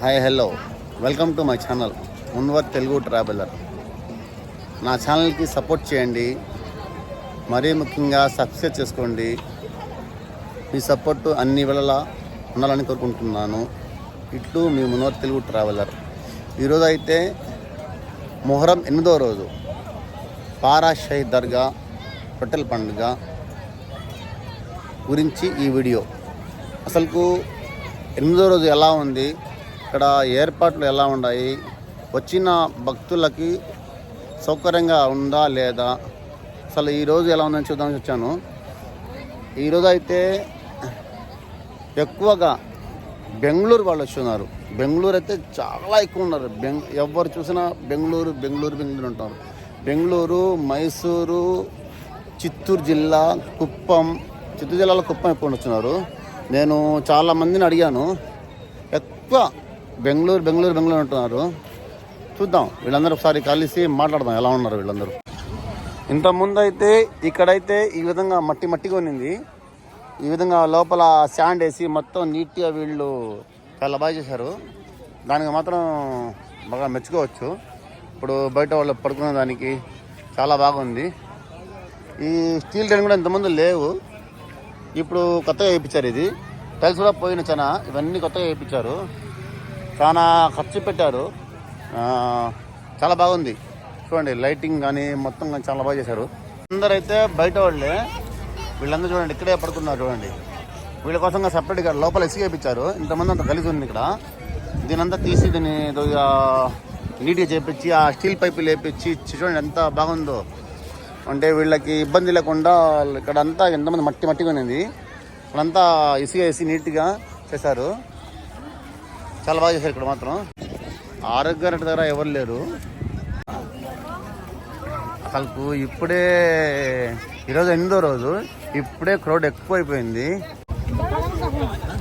Hi hello. Welcome to my channel Munwar Telugu traveller. నా ఛానల్కి support చేయండి. మరీ ముఖ్యంగా సబ్స్క్రైబ్ చేసుకోండి. మీ సపోర్ట్ అన్ని వేళలా ఉండాలని కోరుకుంటున్నాను. ఇట్లు మీ మున్వర్ తెలుగు ట్రావెలర్. ఈరోజు అయితే మొహరం ఎనిమిదో రోజు. పారా షహీద్ దర్గా రొట్టెల పండుగ గురించి ఈ వీడియో. అసలుకు ఎనిమిదో రోజు ఎలా ఉంది? ఇక్కడ ఏర్పాట్లు ఎలా ఉన్నాయి? వచ్చిన భక్తులకి సౌకర్యంగా ఉందా లేదా? అసలు ఈరోజు ఎలా ఉందని చూద్దామని వచ్చాను. ఈరోజు అయితే ఎక్కువగా బెంగళూరు వాళ్ళు వస్తున్నారు. బెంగళూరు అయితే చాలా ఎక్కువ ఉన్నారు. బెంగ్ ఎవరు చూసినా బెంగళూరు బెంగళూరు బెంగళూరు ఉంటారు. బెంగళూరు మైసూరు చిత్తూరు జిల్లా కుప్పం చిత్తూరు జిల్లాలో కుప్పం ఎక్కువ వచ్చినారు నేను చాలా మందిని అడిగాను. ఎక్కువ బెంగళూరు బెంగళూరు బెంగళూరు అంటున్నారు. చూద్దాం. వీళ్ళందరూ ఒకసారి కలిసి మాట్లాడదాం ఎలా ఉన్నారు వీళ్ళందరూ. ఇంతకుముందు అయితే ఇక్కడైతే ఈ విధంగా మట్టి మట్టిగా ఉన్నింది. ఈ విధంగా లోపల శాండ్ వేసి మొత్తం నీట్గా వీళ్ళు చాలా బాగా చేశారు. దానికి మాత్రం బాగా మెచ్చుకోవచ్చు. ఇప్పుడు బయట వాళ్ళు పడుకునే దానికి చాలా బాగుంది. ఈ స్టీల్ టైన్ కూడా ఇంతకుముందు లేవు. ఇప్పుడు కొత్తగా వేయించారు ఇది. టైల్స్ కూడా పోయిన చాలా ఇవన్నీ కొత్తగా వేయించారు. చాలా ఖర్చు పెట్టారు. ఆ, చాలా బాగుంది. చూడండి లైటింగ్ కానీ మొత్తం కానీ చాలా బాగా చేశారు. అందరైతే బయట వాళ్ళే. వీళ్ళందరూ చూడండి ఇక్కడే పడుకున్నారు చూడండి. వీళ్ళ కోసంగా సపరేట్గా లోపల ఇసుక వేయించారు ఇంతమంది అంత కలిసి ఉంది ఇక్కడ. దీనంతా తీసి దీన్ని నీట్గా చేపించి ఆ స్టీల్ పైపు లేపించి చూడండి ఎంత బాగుందో. అంటే వీళ్ళకి ఇబ్బంది లేకుండా ఇక్కడ అంతా ఎంతమంది మట్టి మట్టిగా ఉన్నది ఇక్కడంతా ఇసుక వేసి నీట్గా చేశారు. చాలా బాగా చేశారు ఇక్కడ మాత్రం ఆరోగ్య రెడ్డి దగ్గర ఎవరు లేరు అసలు ఇప్పుడే ఈరోజు ఎనిమిదో రోజు ఇప్పుడే క్రౌడ్ ఎక్కువ అయిపోయింది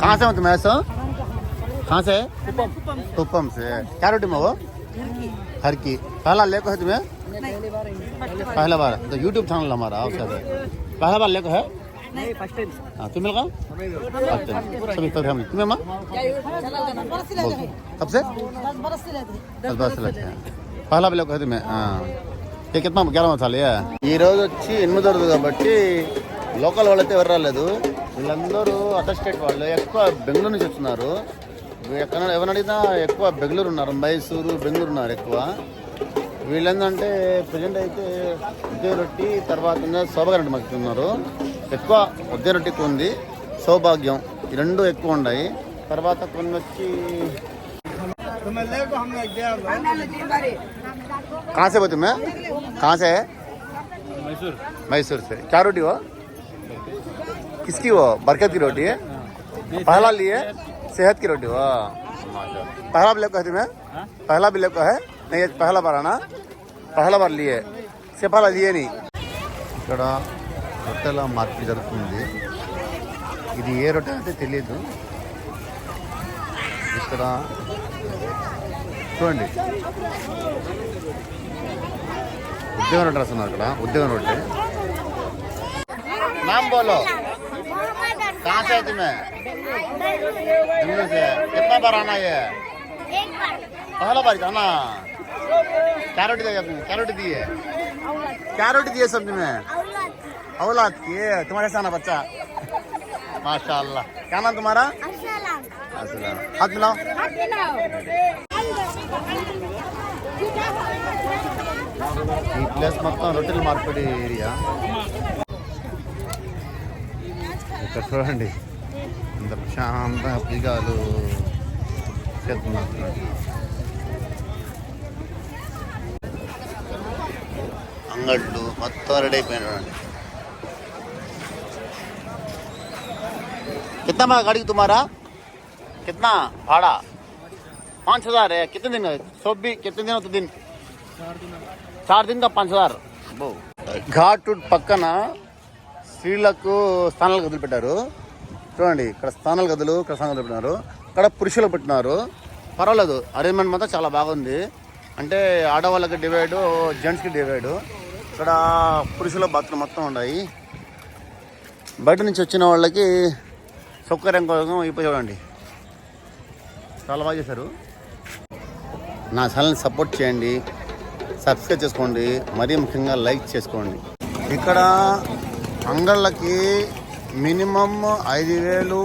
కాసే ఉంది మేసో కాసే కుప్పం से क्या रोटी में वो हर की पहला लेको है तुम्हें पहला बार तो यूट्यूब चैनल हमारा उसका है पहला बार लेको है नहीं फर्स्ट टाइम हाँ तुम्हें लगा अच्छा सभी तो फैमिली तुम्हें माँ बोल कब से बस बस लगे पहला भी लेको है तुम्हें हाँ ये कितना గ్యారా మసాలి ఈ రోజు వచ్చి ఎనిమిది రోజు కాబట్టి లోకల్ వాళ్ళైతే ఎవరు రాలేదు వీళ్ళందరూ అదర్ స్టేట్ వాళ్ళు ఎక్కువ బెంగళూరు నుంచి వస్తున్నారు ఎక్కడ ఎవరిని అడిగినా ఎక్కువ బెంగళూరు ఉన్నారు మైసూరు బెంగళూరు ఉన్నారు ఎక్కువ వీళ్ళేందంటే ప్రజెంట్ అయితే ఉద్యోగ రొట్టి తర్వాత శోభగా రొట్టి మాకు ఉన్నారు ఎక్కువ ఉద్యోగ రొట్టి ఎక్కువ ఉంది సౌభాగ్యం ఈ రెండు ఎక్కువ ఉన్నాయి తర్వాత కొన్ని వచ్చి कहाँ से बोलते मैं कहाँ से है मैसूर मैसूर से क्या रोटी वो किसकी वो बरकत की रोटी है पहला लिए सेहत की रोटी वो माशा पहला भी लेको है तुम्हें पहला भी लेको है नहीं ये पहला बार आना पहला बार लिए से पहला लिए नहीं ఇక్కడ రొట్టెల మార్కెట్ జరుగుతుంది ఇది ఏ రొట్టె అంటే తెలియదు ఇక్కడ చూడండి ఉద్యోగం రొట్టె రాస్తున్నారు ఇక్కడ ఉద్యోగం రొట్టె नाम बोलो कहाँ से है तुम्हें दिल्ली से कितना बार आना ये पहला बार था ना क्या रोटी दिया आपने क्या रोटी दी है क्या रोटी दी है सब्जी में औलाद की है, तुम्हारे साना बच्चा माशाल्लाह क्या नाम तुम्हारा अस्सलाम हाथ मिलाओ ఈ ప్లేస్ మొత్తం రొట్టెల మార్పిడి ఏరియా ఇక్కడ చూడండి ఇంత ప్రశాంతంగా పిగాలు చేస్తున్నారు చూడండి. అంగళ్ళు మొత్తం రెడీ అయిపోయినాయి कितना बड़ा गाड़ी तुम्हारा कितना भाड़ा पाँच हजार है कितने दिन का सौ भी कितने दिन होते दिन చార్ దిన్ కా పంచ్ హజార్ ఘాట్ రోడ్ పక్కన స్త్రీలకు స్థానాలు గదులు పెట్టారు చూడండి ఇక్కడ స్థానాలు గదులు ఇక్కడ స్థానాలు గదులు పెట్టినారు ఇక్కడ పురుషులకు పెట్టినారు పర్వాలేదు అరేంజ్మెంట్ మాత్రం చాలా బాగుంది అంటే ఆడవాళ్ళకి డివైడ్ జెంట్స్కి డివైడ్ ఇక్కడ పురుషుల బాత్రూమ్ మొత్తం ఉన్నాయి బయట నుంచి వచ్చిన వాళ్ళకి సౌకర్యం కోసం ఇప్పుడు చూడండి. చాలా బాగా చేశారు. నా ఛానల్ని సపోర్ట్ చేయండి. సబ్స్క్రైబ్ చేసుకోండి. మరీ ముఖ్యంగా లైక్ చేసుకోండి. ఇక్కడ అంగళ్ళకి మినిమం ఐదు వేలు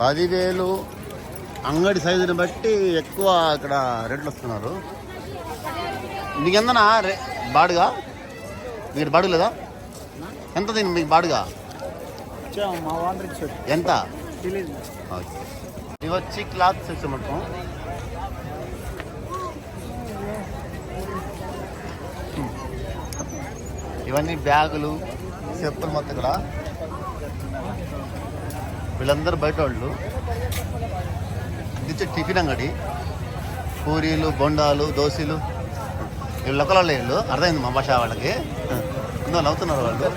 పదివేలు అంగడి సైజుని బట్టి ఎక్కువ ఇక్కడ రేట్లు వస్తున్నారు. మీకు ఎంతనా రే బాడుగా? మీరు బాడుగలేదా ఎంత దీని మీకు బాడుగా? మా ఎంత? తెలియదు ఓకే. ఇవి వచ్చి క్లాత్ మొత్తం. ఇవన్నీ బ్యాగులు చెప్పులు మొత్తం ఇక్కడ. వీళ్ళందరూ బయట వాళ్ళు. ఇది టిఫిన్ అంగడి. పూరీలు బొండాలు దోశలు. వీళ్ళు లోకల్ వీళ్ళు అర్థమైంది మా భాష వాళ్ళకి? ఇందులో నవ్వుతున్నారు వాళ్ళు.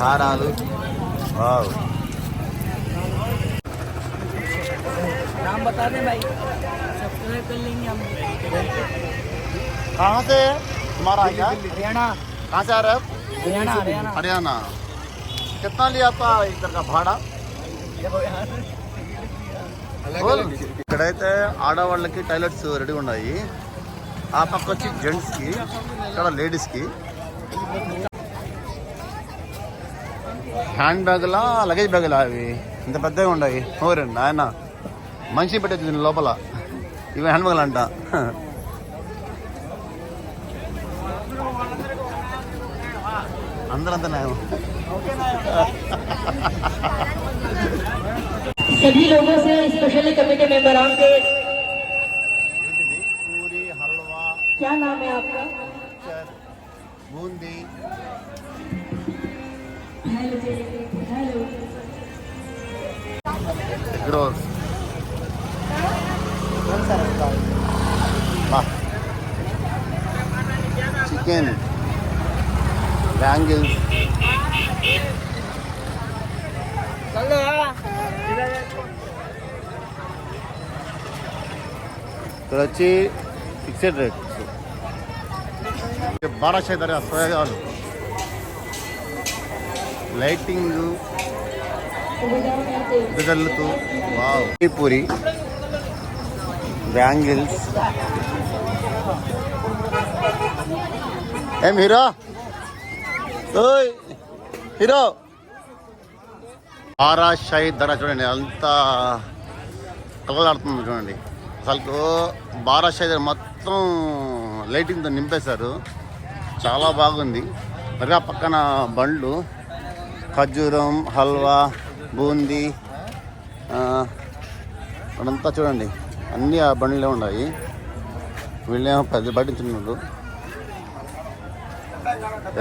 హారాలు వావ్ नाम बता दें भाई सब्सक्राइब कर लेंगे हम कहाँ से तुम्हारा क्या हरियाणा कहाँ से आ रहे हो आप? हरियाणा हरियाणा हरियाणा कितना लिया था इधर का भाड़ा बोल. ఇక్కడైతే ఆడవాళ్ళకి టాయిలెట్స్ రెడీ ఉన్నాయి ఆ పక్క వచ్చి జెంట్స్కి ఇక్కడ లేడీస్కి హ్యాండ్ బ్యాగులా లగేజ్ బ్యాగులా అవి ఇంత పెద్దగా ఉన్నాయి ఓరండి ఆయన మనిషి పెట్టచ్చు దీని లోపల ఇవి హ్యాండ్ బ్యాగులు అంట అందరంతా న్యాయం सभी लोगों से स्पेशली कमेटी मेंबरान के ఏంటిది పూరి హల్వా क्या नाम है आपका mixture Gross. Bah. Chicken. Bangles. तर याची फिक्सेड रेट बाराशे तरी असतो లైటింగ్ విదల్లుతూ వావ్. పూరి బ్యాంగిల్స్. ఏం హీరో? ఓయ్ హీరో. ఆరాషాయి ధర చూడండి అంత కలలాడుతుంది చూడండి. అసలు బారాషాయి ధర మొత్తం లైటింగ్తో నింపేశారు. చాలా బాగుంది. మరి ఆ పక్కన బండ్లు. ఖర్జూరం హల్వా బూందీ అదంతా చూడండి. అన్నీ ఆ బండ్లే ఉన్నాయి. వీళ్ళేమో పెద్ద పట్టించున్నారు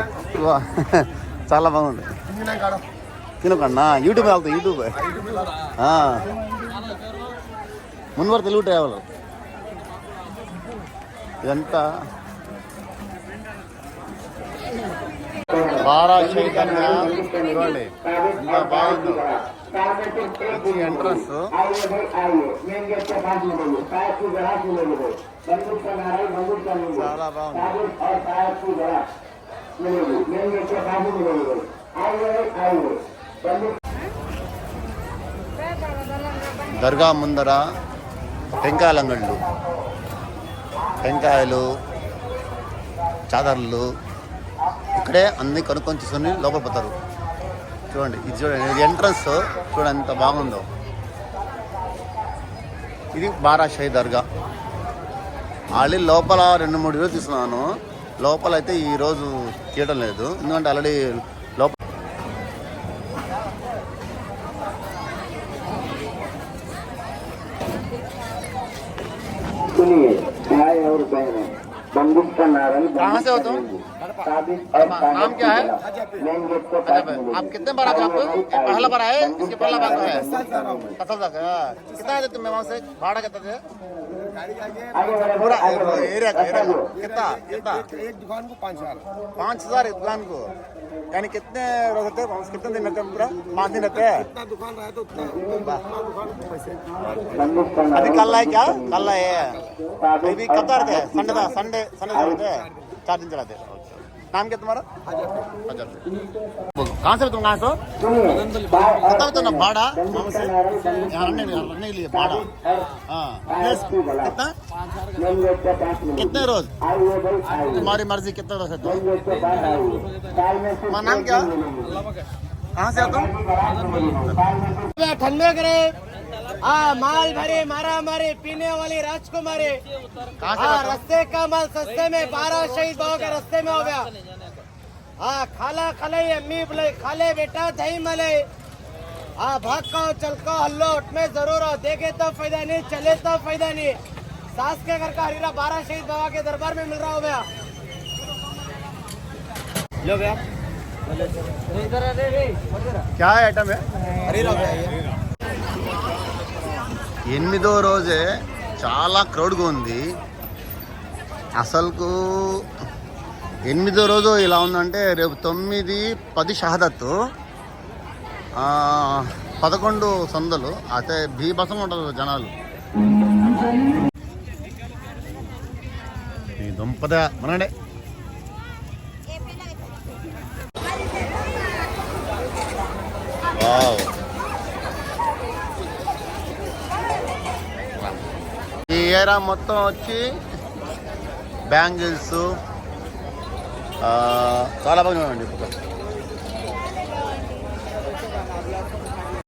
ఎక్కువ. చాలా బాగుంది. తినకన్నా యూట్యూబ్ వెళ్తా యూట్యూబ్. ముందు తెలుగు ట్రావెల్. ఇదంతా బారా చైతన్య. చూడండి ఎంత బాగుందో. ఇది ఎంట్రన్స్ చాలా బాగుంది దర్గా ముందర టెంకాయల అంగళ్ళు టెంకాయలు చాదర్లు ఇక్కడే అన్ని కొనుక్కొని తీసుకొని లోపల పోతారు చూడండి ఇది చూడండి ఇది ఎంట్రన్స్ చూడండి ఎంత బాగుందో ఇది బారాషాయి దర్గా ఆల్రెడీ లోపల రెండు మూడు రోజులు తీసుకున్నాను లోపల అయితే ఈ రోజు తీయడం లేదు ఎందుకంటే ఆల్రెడీ లోపల सुनिए भाई और बहनों बंदूक का नारंग कहाँ से हो तुम? नाम क्या है? आप कितने बार आते हो आपको पहला बार आए? इसके पहला बार है फ़सल तक। कितना आते तुम वहाँ से? भाड़ा कितना थे? पूरा एरिया का एरिया कितना? कितना? एक दुकान को पाँच हज़ार। पाँच हज़ार एक दुकान को? यानी कितने रोज रहते हैं कितने दिन रहते हैं पूरा पाँच दिन रहते हैं जितना दुकान रहा तो उतना उतना दुकान को पैसे बंदूक का अभी नारंग कल है क्या कल है साबित अभी और कब रहते हैं साबित संडे था संडे संडे रहते हैं चार दिन चलाते हैं नाम क्या तुम्हारा अजय बोलो कहाँ से हो तुम कहाँ से हो पता है तो ना बाड़ा वहाँ से यहाँ रहने रहने के लिए बाड़ा हाँ प्लेस कितना कितने रोज? तुम्हारी मर्ज़ी कितने रोज है तो तुम्हारा नाम क्या? कहाँ से हो तुम? ठंडे करे। हाँ माल भरे मारा मारे पीने वाली राजकुमारी। कहाँ हाँ? रस्ते का माल सस्ते में बारह शहीद भाव के रस्ते में हो गया। हाँ खाला खले अम्मी बोले खाले बेटा दही मले। हाँ भाग का चल का हल्लो में ज़रूर हो देखे तो फ़ायदा नहीं चले तो फ़ायदा नहीं। सास के घर का हरीरा बारह शहीद बाबा के दरबार में मिल रहा हो गया लो भैया इधर आ रे रे क्या है आइटम है हरीरा भैया ఎనిమిదో రోజే చాలా క్రౌడ్గా ఉంది అసలుకు ఎనిమిదో రోజు ఇలా ఉందంటే రేపు తొమ్మిది పది షహదత్తు ఆ, పదకొండు సందలు అయితే బీభత్సం ఉంటుంది జనాలు ఈ దుంపద మనండి ఈ ఏరా మొత్తం వచ్చి బ్యాంగిల్స్ చాలా బాగా ఇప్పుడు